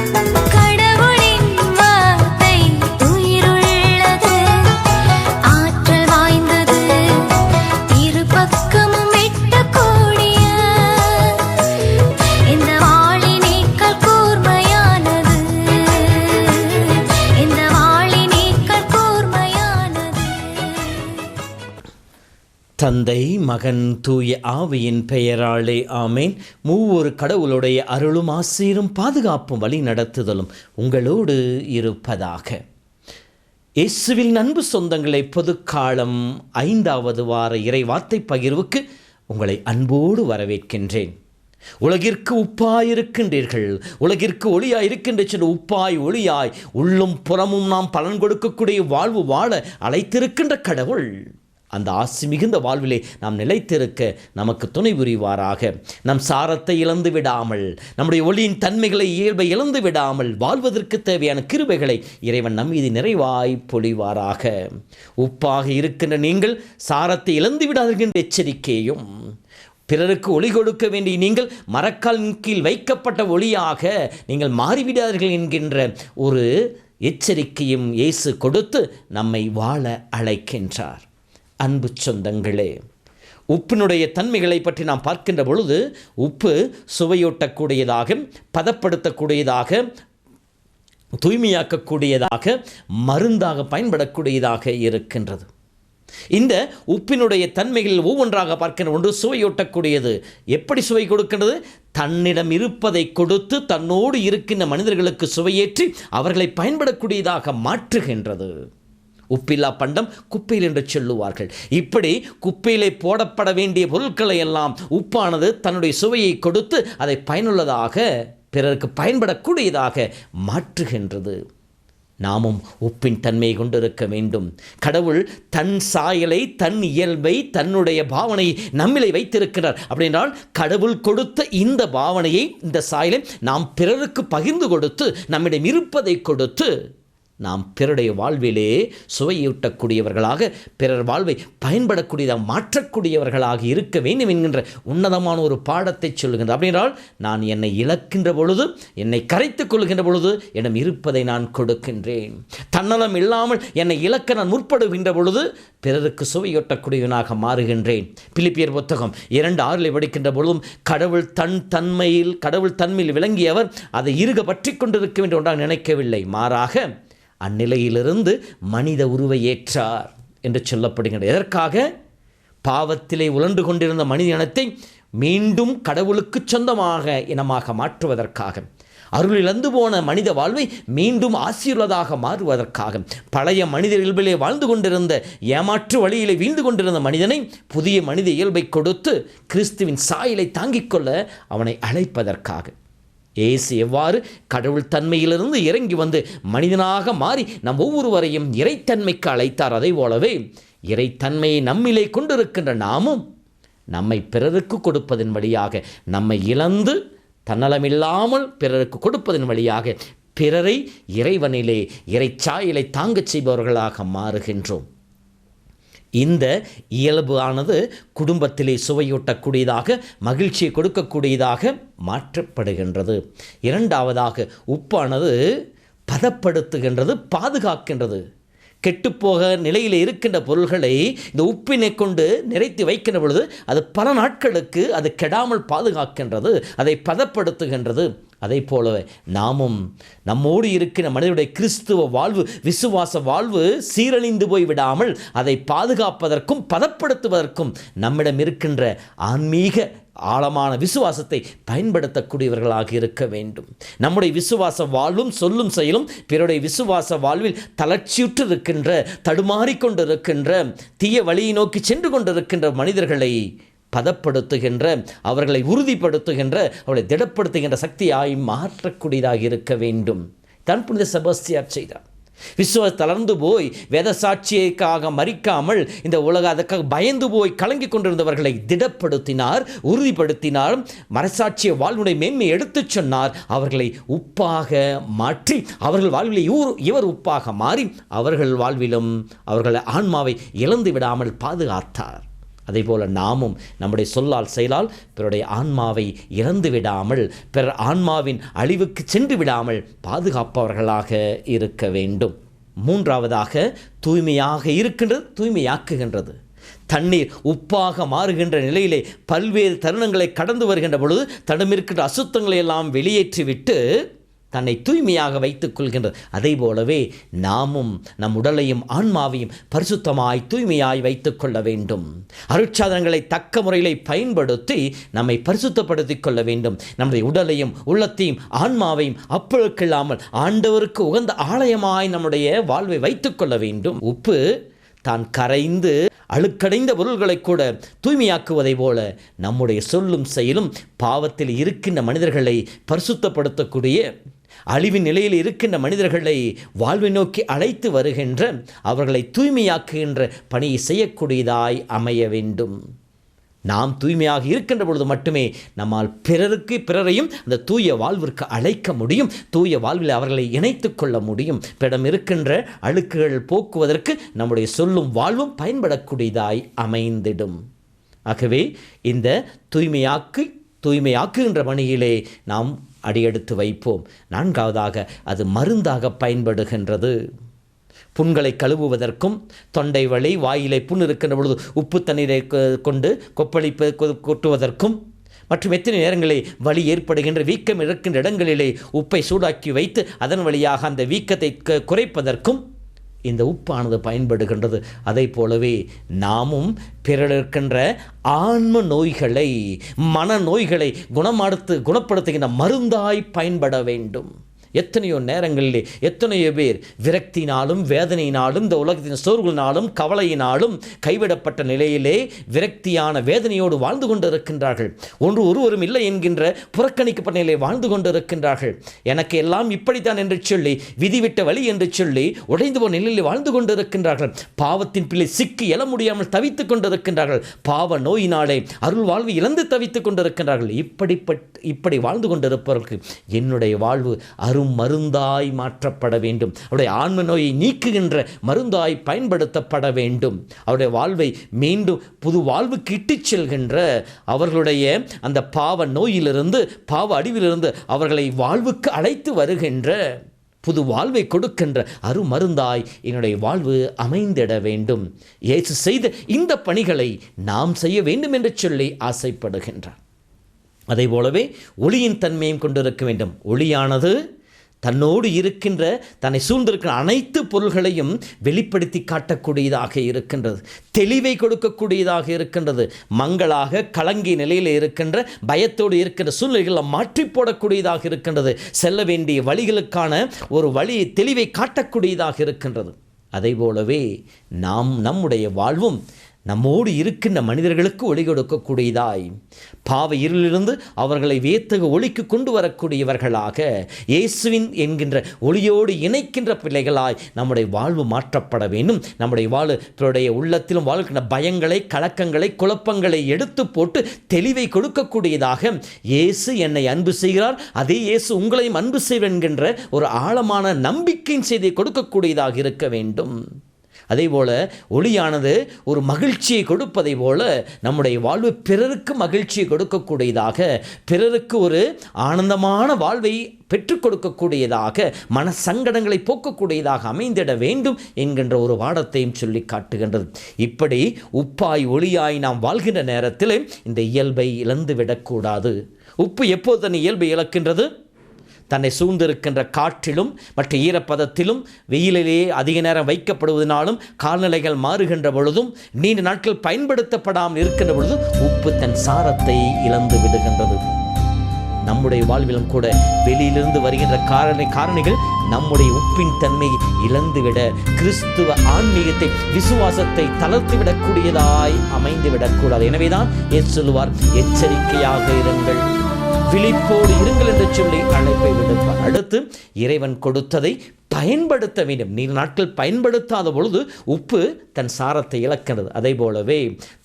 Come தந்தை மகன் தூய ஆவியின் பெயராலே ஆமேன். மூவொரு கடவுளுடைய அருளும் ஆசீரும் பாதுகாப்பும் வழி நடத்துதலும் உங்களோடு இருப்பதாக. இயேசுவில் நண்பு சொந்தங்களை பொதுக்காலம் ஐந்தாவது வார இறைவார்த்தை பகிர்வுக்கு உங்களை அன்போடு வரவேற்கின்றேன். உலகிற்கு உப்பாய் இருக்கின்றீர்கள். உலகிற்கு ஒளியாய் இருக்கின்ற சில உப்பாய் ஒளியாய் உள்ளும் புறமும் நாம் பலன் கொடுக்கக்கூடிய வாழ்வு வாழ அழைத்திருக்கின்ற கடவுள். அந்த ஆசி மிகுந்த வாழ்விலே நாம் நிலைத்திருக்க நமக்கு துணை புரிவாராக. நம் சாரத்தை இழந்து விடாமல் நம்முடைய ஒளியின் தன்மைகளை இயல்பை இழந்து விடாமல் வாழ்வதற்கு தேவையான கிருபைகளை இறைவன் நம் மீது நிறைவாய் பொழிவாராக. உப்பாக இருக்கின்ற நீங்கள் சாரத்தை இழந்து விடாதீர்கள் எச்சரிக்கையும் பிறருக்கு ஒளி கொடுக்க வேண்டிய நீங்கள் மரக்கால் கீழ் வைக்கப்பட்ட ஒளியாக நீங்கள் மாறிவிடாதீர்கள் என்கின்ற ஒரு எச்சரிக்கையும் இயேசு கொடுத்து நம்மை வாழ அழைக்கின்றார். அன்பு சொந்தங்களே உப்பினுடைய தன்மைகளை பற்றி நாம் பார்க்கின்ற பொழுது உப்பு சுவையூட்டக்கூடியதாக பதப்படுத்தக்கூடியதாக தூய்மையாக்கக்கூடியதாக மருந்தாக பயன்படக்கூடியதாக இருக்கின்றது. இந்த உப்பினுடைய தன்மைகள் ஒவ்வொன்றாக பார்க்கின்ற ஒன்று சுவையூட்டக்கூடியது. எப்படி சுவை கொடுக்கின்றது? தன்னிடம் இருப்பதை கொடுத்து தன்னோடு இருக்கின்ற மனிதர்களுக்கு சுவையேற்றி அவர்களை பயன்படக்கூடியதாக மாற்றுகின்றது. உப்பில்லா பண்டம் குப்பையில் என்று சொல்லுவார்கள். இப்படி குப்பையிலே போடப்பட வேண்டிய பொருட்களை எல்லாம் உப்பானது தன்னுடைய சுவையை கொடுத்து அதை பயனுள்ளதாக பிறருக்கு பயன்படக்கூடியதாக மாற்றுகின்றது. நாமும் உப்பின் தன்மையை கொண்டிருக்க வேண்டும். கடவுள் தன் சாயலை தன் இயல்பை தன்னுடைய பாவனையை நம்மிலே வைத்திருக்கிறார். அப்படின்றால் கடவுள் கொடுத்த இந்த பாவனையை இந்த சாயலை நாம் பிறருக்கு பகிர்ந்து கொடுத்து நம்மிடம் இருப்பதை கொடுத்து நாம் பிறருடைய வாழ்விலே சுவையூட்டக்கூடியவர்களாக பிறர் வாழ்வை பயன்படக்கூடியதாக மாற்றக்கூடியவர்களாக இருக்க வேண்டும் என்கின்ற உன்னதமான ஒரு பாடத்தை சொல்லுகின்ற அப்படின்றால் நான் என்னை இழக்கின்ற பொழுது என்னை கரைத்துக் கொள்கின்ற பொழுது என்னிடம் இருப்பதை நான் கொடுக்கின்றேன். தன்னலம் இல்லாமல் என்னை இழக்க நான் முற்படுகின்ற பொழுது பிறருக்கு சுவையூட்டக்கூடியவனாக மாறுகின்றேன். பிலிப்பியர் புத்தகம் இரண்டு ஆறில் படிக்கின்ற பொழுதும் கடவுள் தன் தன்மையில் கடவுள் தன்மையில் விளங்கியவர் அதை இருக பற்றி கொண்டிருக்க வேண்டும் என்றால் நினைக்கவில்லை. மாறாக அந்நிலையிலிருந்து மனித உருவை ஏற்றார் என்று சொல்லப்படுகின்றது எதற்காக? பாவத்திலே உழண்டு கொண்டிருந்த மனித இனத்தை மீண்டும் கடவுளுக்கு சொந்தமாக இனமாக மாற்றுவதற்காக அருள் போன மனித வாழ்வை மீண்டும் ஆசியுள்ளதாக மாறுவதற்காக பழைய மனித இயல்பிலே வாழ்ந்து கொண்டிருந்த ஏமாற்று வழியிலே வீழ்ந்து கொண்டிருந்த மனிதனை புதிய மனித இயல்பை கொடுத்து கிறிஸ்துவின் சாயலை தாங்கிக் கொள்ள அவனை அழைப்பதற்காக. இயேசு எவ்வாறு கடவுள் தன்மையிலிருந்து இறங்கி வந்து மனிதனாக மாறி நம் ஒவ்வொருவரையும் இறைத்தன்மைக்கு அழைத்தார். அதை போலவே இறைத்தன்மையை நம்மிலே கொண்டிருக்கின்ற நாமும் நம்மை பிறருக்கு கொடுப்பதன் வழியாக நம்மை இழந்து தன்னலமில்லாமல் பிறருக்கு கொடுப்பதன் வழியாக பிறரை இறைவனிலே இறைச்சாயலை தாங்கச் செய்பவர்களாக மாறுகின்றோம். இந்த இயல்பானது குடும்பத்திலே சுவையூட்டக்கூடியதாக மகிழ்ச்சியை கொடுக்கக்கூடியதாக மாற்றப்படுகின்றது. இரண்டாவதாக உப்பானது பதப்படுத்துகின்றது பாதுகாக்கின்றது. கெட்டுப்போக நிலையில் இருக்கின்ற பொருள்களை இந்த உப்பினை கொண்டு நிறைத்து வைக்கின்ற பொழுது அது பல நாட்களுக்கு அது கெடாமல் பாதுகாக்கின்றது அதை பதப்படுத்துகின்றது. அதை போலவே நாமும் நம்மோடு இருக்கிற மனிதனுடைய கிறிஸ்துவ வாழ்வு விசுவாச வாழ்வு சீரழிந்து போய் விடாமல் அதை பாதுகாப்பதற்கும் பதப்படுத்துவதற்கும் நம்மிடம் இருக்கின்ற ஆன்மீக ஆழமான விசுவாசத்தை பயன்படுத்தக்கூடியவர்களாக இருக்க வேண்டும். நம்முடைய விசுவாச வாழ்வும் சொல்லும் செயலும் பிறருடைய விசுவாச வாழ்வில் தளர்ச்சியுற்று இருக்கின்ற தடுமாறிக்கொண்டிருக்கின்ற தீய வழியை நோக்கி சென்று கொண்டிருக்கின்ற மனிதர்களை பதப்படுத்துகின்ற அவர்களை உறுதிப்படுத்துகின்ற அவர்களை திடப்படுத்துகின்ற சக்தியாய் மாற்றக்கூடியதாக இருக்க வேண்டும். தான் புனித செபஸ்தியார் செய்தார். விஸ்வ தளர்ந்து போய் வேத சாட்சியைக்காக மறிக்காமல் இந்த உலக அதற்காக பயந்து போய் கலங்கி கொண்டிருந்தவர்களை திடப்படுத்தினார் உறுதிப்படுத்தினார். மரசாட்சிய வாழ்வுடைய மேன்மை எடுத்துச் சொன்னார். அவர்களை உப்பாக மாற்றி அவர்கள் வாழ்வில் இவர் இவர் உப்பாக மாறி அவர்கள் வாழ்விலும் அவர்கள் ஆன்மாவை இழந்து விடாமல் பாதுகாத்தார். அதே போல நாமும் நம்முடைய சொல்லால் செயலால் பிறருடைய ஆன்மாவை இறந்து விடாமல் பிறர் ஆன்மாவின் அழிவுக்கு சென்று விடாமல் பாதுகாப்பவர்களாக இருக்க வேண்டும். மூன்றாவதாக தூய்மையாக இருக்கின்றது தூய்மையாக்குகின்றது. தண்ணீர் உப்பாக மாறுகின்ற நிலையிலே பல்வேறு தருணங்களை கடந்து வருகின்ற பொழுது தடமிருக்கின்ற அசுத்தங்களை எல்லாம் வெளியேற்றிவிட்டு தன்னை தூய்மையாக வைத்துக் கொள்கின்றது. அதே போலவே நாமும் நம் உடலையும் ஆன்மாவையும் பரிசுத்தமாய் தூய்மையாய் வைத்துக் கொள்ள வேண்டும். அருட்சாதனங்களை தக்க முறையில் பயன்படுத்தி நம்மை பரிசுத்தப்படுத்திக் கொள்ள வேண்டும். நம்முடைய உடலையும் உள்ளத்தையும் ஆன்மாவையும் அப்பழுக்கில்லாமல் ஆண்டவருக்கு உகந்த ஆலயமாய் நம்முடைய வாழ்வை வைத்துக் கொள்ள வேண்டும். உப்பு தான் கரைந்து அழுக்கடைந்த பொருள்களை கூட தூய்மையாக்குவதை போல நம்முடைய சொல்லும் செயலும் பாவத்தில் இருக்கின்ற மனிதர்களை பரிசுத்தப்படுத்தக்கூடிய அழிவின் நிலையில் இருக்கின்ற மனிதர்களை வாழ்வை நோக்கி அழைத்து வருகின்ற அவர்களை தூய்மையாக்குகின்ற பணியை செய்யக்கூடியதாய் அமைய வேண்டும். நாம் தூய்மையாக இருக்கின்ற பொழுது மட்டுமே நம்மால் பிறருக்கு பிறரையும் அந்த தூய வாழ்விற்கு அழைக்க முடியும். தூய வாழ்வில் அவர்களை இணைத்து கொள்ள முடியும். பிறம் இருக்கின்ற அழுக்குகள் போக்குவதற்கு நம்முடைய சொல்லும் வாழ்வும் பயன்படக்கூடியதாய் அமைந்திடும். ஆகவே இந்த தூய்மையாக்கு தூய்மையாக்குகின்ற பணியிலே நாம் அடியெடுத்து வைப்போம். நான்காவதாக அது மருந்தாக பயன்படுகின்றது. புண்களை கழுவுவதற்கும் தொண்டை வலி வாயிலை புண் இருக்கின்ற பொழுது உப்பு தண்ணீரை கொ- கொண்டு கொப்பளிப்பு கொட்டுவதற்கும் மற்றும் எத்தனை நேரங்களில் வலி ஏற்படுகின்ற வீக்கம் இருக்கின்ற இடங்களிலே உப்பை சூடாக்கி வைத்து அதன் வழியாக அந்த வீக்கத்தை க- குறைப்பதற்கும் இந்த உப்பானது பயன்படுகின்றது. அதை போலவே நாமும் பிறர் இருக்கின்ற ஆன்ம நோய்களை மன நோய்களை குணமாடுத்து குணப்படுத்துகின்ற மருந்தாய் பயன்பட வேண்டும். எத்தனையோ நேரங்களிலே எத்தனையோ பேர் விரக்தினாலும் வேதனையினாலும் இந்த உலகத்தின் சோர்வுகளினாலும் கவலையினாலும் கைவிடப்பட்ட நிலையிலே விரக்தியான வேதனையோடு வாழ்ந்து கொண்டிருக்கின்றார்கள். ஒன்று ஒருவரும் இல்லை என்கின்ற புறக்கணிக்கப்பட்ட நிலையை வாழ்ந்து கொண்டிருக்கின்றார்கள். எனக்கு எல்லாம் இப்படித்தான் என்று சொல்லி விதிவிட்ட வழி என்று சொல்லி உடைந்து போன நிலையில் வாழ்ந்து கொண்டிருக்கின்றார்கள். பாவத்தின் பிள்ளை சிக்கி எழ முடியாமல் தவித்துக் கொண்டிருக்கின்றார்கள். பாவ நோயினாலே அருள் வாழ்வு இழந்து தவித்துக் கொண்டிருக்கின்றார்கள். இப்படிப்பட்ட இப்படி வாழ்ந்து கொண்டிருப்பவர்களுக்கு என்னுடைய வாழ்வு அருள் அரும் மருந்தாய் மாற்றப்பட வேண்டும். அவருடைய ஆன்ம நோயை நீக்குகின்ற மருந்தாய் பயன்படுத்தப்பட வேண்டும். அவருடைய வாழ்வை மீண்டும் புது வாழ்வுக்கு இட்டுச் செல்கின்ற அவர்களுடைய அந்த பாவ நோயிலிருந்து பாவ அடிவிலிருந்து அவர்களை வாழ்வுக்கு அழைத்து வருகின்ற புது வாழ்வை கொடுக்கின்ற அருமருந்தாய் என்னுடைய வாழ்வு அமைந்திட வேண்டும். இயேசு செய்த இந்த பணிகளை நாம் செய்ய வேண்டும் என்று சொல்லி ஆசைப்படுகின்றார். அதே போலவே ஒளியின் தன்மையும் கொண்டிருக்க வேண்டும். ஒளியானது தன்னோடு இருக்கின்ற தன்னை சூழ்ந்திருக்கிற அனைத்து பொருள்களையும் வெளிப்படுத்தி காட்டக்கூடியதாக இருக்கின்றது. தெளிவை கொடுக்கக்கூடியதாக இருக்கின்றது. மங்களாக கலங்கிய நிலையில் இருக்கின்ற பயத்தோடு இருக்கின்ற சூழ்நிலைகளை மாற்றி போடக்கூடியதாக இருக்கின்றது. செல்ல வேண்டிய வழிகளுக்கான ஒரு வழி தெளிவை காட்டக்கூடியதாக இருக்கின்றது. அதே போலவே நாம் நம்முடைய வாழ்வும் நம்மோடு இருக்கின்ற மனிதர்களுக்கு ஒளி கொடுக்கக்கூடியதாய். பாவ இருளிலிருந்து அவர்களை வேத்தக ஒளிக்கு கொண்டு வரக்கூடியவர்களாக இயேசுவின் என்கின்ற ஒளியோடு இணைக்கின்ற பிள்ளைகளாய் நம்முடைய வாழ்வு மாற்றப்பட வேண்டும். நம்முடைய வாழ்வு பிறருடைய உள்ளத்திலும் வாழ்கின்ற பயங்களை கலக்கங்களை குழப்பங்களை எடுத்து போட்டு தெளிவை கொடுக்கக்கூடியதாக இயேசு என்னை அன்பு செய்கிறார். அதே இயேசு உங்களையும் அன்பு செய்வென்கின்ற ஒரு ஆழமான நம்பிக்கையின் செய்தியை கொடுக்கக்கூடியதாக இருக்க வேண்டும். அதே போல் ஒளியானது ஒரு மகிழ்ச்சியை கொடுப்பதை போல நம்முடைய வாழ்வு பிறருக்கு மகிழ்ச்சியை கொடுக்கக்கூடியதாக பிறருக்கு ஒரு ஆனந்தமான வாழ்வை பெற்றுக் கொடுக்கக்கூடியதாக மன சங்கடங்களை போக்கக்கூடியதாக அமைந்திட வேண்டும் என்கின்ற ஒரு வாடத்தையும் சொல்லி காட்டுகின்றது. இப்படி உப்பாய் ஒளியாய் நாம் வாழ்கின்ற நேரத்தில் இந்த இயல்பை இழந்து விடக்கூடாது உப்பு எப்போது தன் இயல்பை இழக்கின்றது? தன்னை சூழ்ந்திருக்கின்ற காற்றிலும் மற்ற ஈரப்பதத்திலும் வெயிலிலேயே அதிக நேரம் வைக்கப்படுவதனாலும் கால்நிலைகள் மாறுகின்ற பொழுதும் நீண்ட நாட்கள் பயன்படுத்தப்படாமல் இருக்கின்ற பொழுதும் உப்பு தன் சாரத்தை இழந்து விடுகின்றது. நம்முடைய வாழ்விலும் கூட வெளியிலிருந்து வருகின்ற காரணி காரணிகள் நம்முடைய உப்பின் தன்மை இழந்துவிட கிறிஸ்துவ ஆன்மீகத்தை விசுவாசத்தை தளர்த்து விடக்கூடியதாய் எனவேதான் ஏன் சொல்லுவார் எச்சரிக்கையாக இருங்கள். விழிப்போடு இருங்கள் என்று சொல்லி அழைப்பை விடுப்பார் அடுத்து இறைவன் கொடுத்ததை பயன்படுத்த வேண்டும். நீர் நாட்கள் பயன்படுத்தாத பொழுது உப்பு தன் சாரத்தை இழக்கிறது அதை போலவே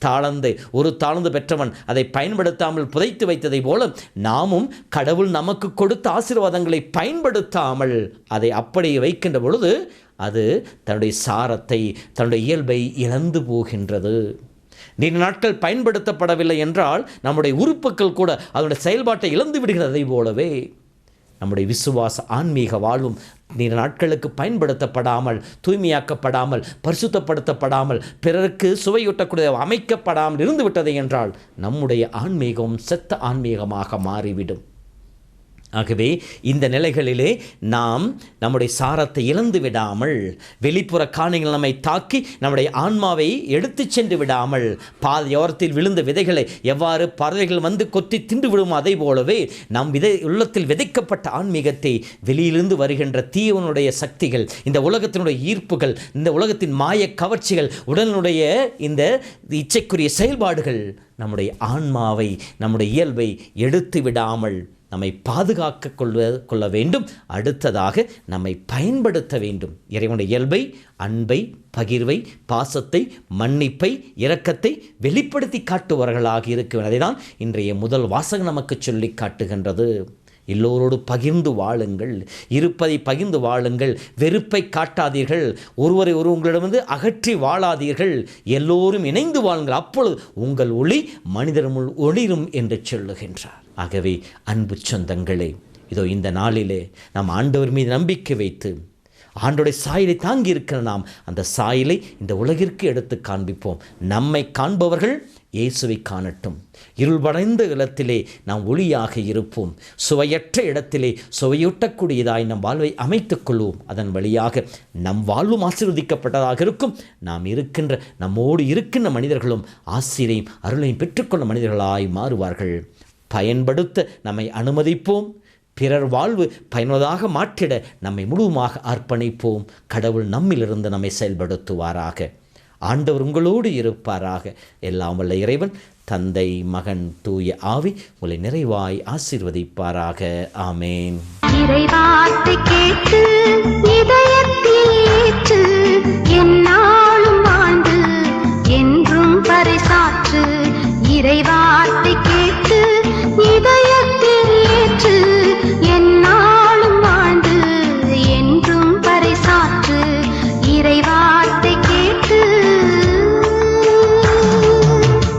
தாளந்தை ஒரு தாளந்து பெற்றவன் அதை பயன்படுத்தாமல் புதைத்து வைத்ததை போல நாமும் கடவுள் நமக்கு கொடுத்த ஆசீர்வாதங்களை பயன்படுத்தாமல் அதை அப்படியே வைக்கின்ற பொழுது அது தன்னுடைய சாரத்தை தன்னுடைய இயல்பை இழந்து போகின்றது. நீண்ட நாட்கள் பயன்படுத்தப்படவில்லை என்றால் நம்முடைய உறுப்புகள் கூட அதனுடைய செயல்பாட்டை இழந்து விடுகிறதை. போலவே நம்முடைய விசுவாச ஆன்மீக வாழ்வும் நீண்ட நாட்களுக்கு பயன்படுத்தப்படாமல் தூய்மையாக்கப்படாமல் பரிசுத்தப்படுத்தப்படாமல் பிறருக்கு சுவையூட்டக்கூடிய அமைக்கப்படாமல் இருந்து விட்டதை என்றால் நம்முடைய ஆன்மீகம் செத்த ஆன்மீகமாக மாறிவிடும். ஆகவே இந்த நிலைகளிலே நாம் நம்முடைய சாரத்தை இழந்து விடாமல் வெளிப்புற காணிகள் நம்மை தாக்கி நம்முடைய ஆன்மாவை எடுத்துச் சென்று விடாமல் பாதையோரத்தில் விழுந்த விதைகளை எவ்வாறு பறவைகள் வந்து கொத்தி தின்று விடுமோ அதை போலவே நம் விதை உள்ளத்தில் விதைக்கப்பட்ட ஆன்மீகத்தை வெளியிலிருந்து வருகின்ற தீவனுடைய சக்திகள் இந்த உலகத்தினுடைய ஈர்ப்புகள் இந்த உலகத்தின் மாய கவர்ச்சிகள் உடலினுடைய இந்த இச்சைக்குரிய செயல்பாடுகள் நம்முடைய ஆன்மாவை நம்முடைய இயல்பை எடுத்து விடாமல் நம்மை பாதுகாக்க கொள்ள கொள்ள வேண்டும். அடுத்ததாக நம்மை பயன்படுத்த வேண்டும். இறைவனுடைய இயல்பை அன்பை பகிர்வை பாசத்தை மன்னிப்பை இரக்கத்தை வெளிப்படுத்தி காட்டுபவர்களாக இருக்க வேண்டும். தான் இன்றைய முதல் வாசகம் நமக்கு சொல்லி காட்டுகின்றது. எல்லோரோடு பகிர்ந்து வாழுங்கள். இருப்பதை பகிர்ந்து வாழுங்கள். வெறுப்பை காட்டாதீர்கள். ஒருவரை ஒரு உங்களிடமிருந்து அகற்றி வாழாதீர்கள். எல்லோரும் இணைந்து வாழுங்கள். அப்பொழுது உங்கள் ஒளி மனிதர் முள் ஒளிரும் என்று சொல்லுகின்றார். ஆகவே அன்பு சொந்தங்களே இதோ இந்த நாளிலே நாம் ஆண்டவர் மீது நம்பிக்கை வைத்து ஆண்டோடைய சாயலை தாங்கி இருக்கிற நாம் அந்த சாயலை இந்த உலகிற்கு எடுத்து காண்பிப்போம். நம்மை காண்பவர்கள் இயேசுவை காணட்டும். இருள்படைந்த இடத்திலே நாம் ஒளியாக இருப்போம். சுவையற்ற இடத்திலே சுவையூட்டக்கூடியதாய் நம் வாழ்வை அமைத்துக் கொள்வோம். அதன் வழியாக நம் வாழ்வும் ஆசீர்வதிக்கப்பட்டதாக இருக்கும். நாம் இருக்கின்ற நம்மோடு இருக்கின்ற மனிதர்களும் ஆசிரியையும் அருளையும் பெற்றுக்கொண்ட மனிதர்களாய் மாறுவார்கள். பயன்படுத்த நம்மை அனுமதிப்போம். பிறர் வாழ்வு பயனுள்ளதாக மாற்றிட நம்மை முழுவதுமாக அர்ப்பணிப்போம். கடவுள் நம்மிலிருந்து நம்மை செயல்படுத்துவாராக. ஆண்டவர் உங்களோடு இருப்பாராக. எல்லாம் வல்ல இறைவன் தந்தை மகன் தூய ஆவி உங்களை நிறைவாய் ஆசீர்வதிப்பாராக. ஆமேன்.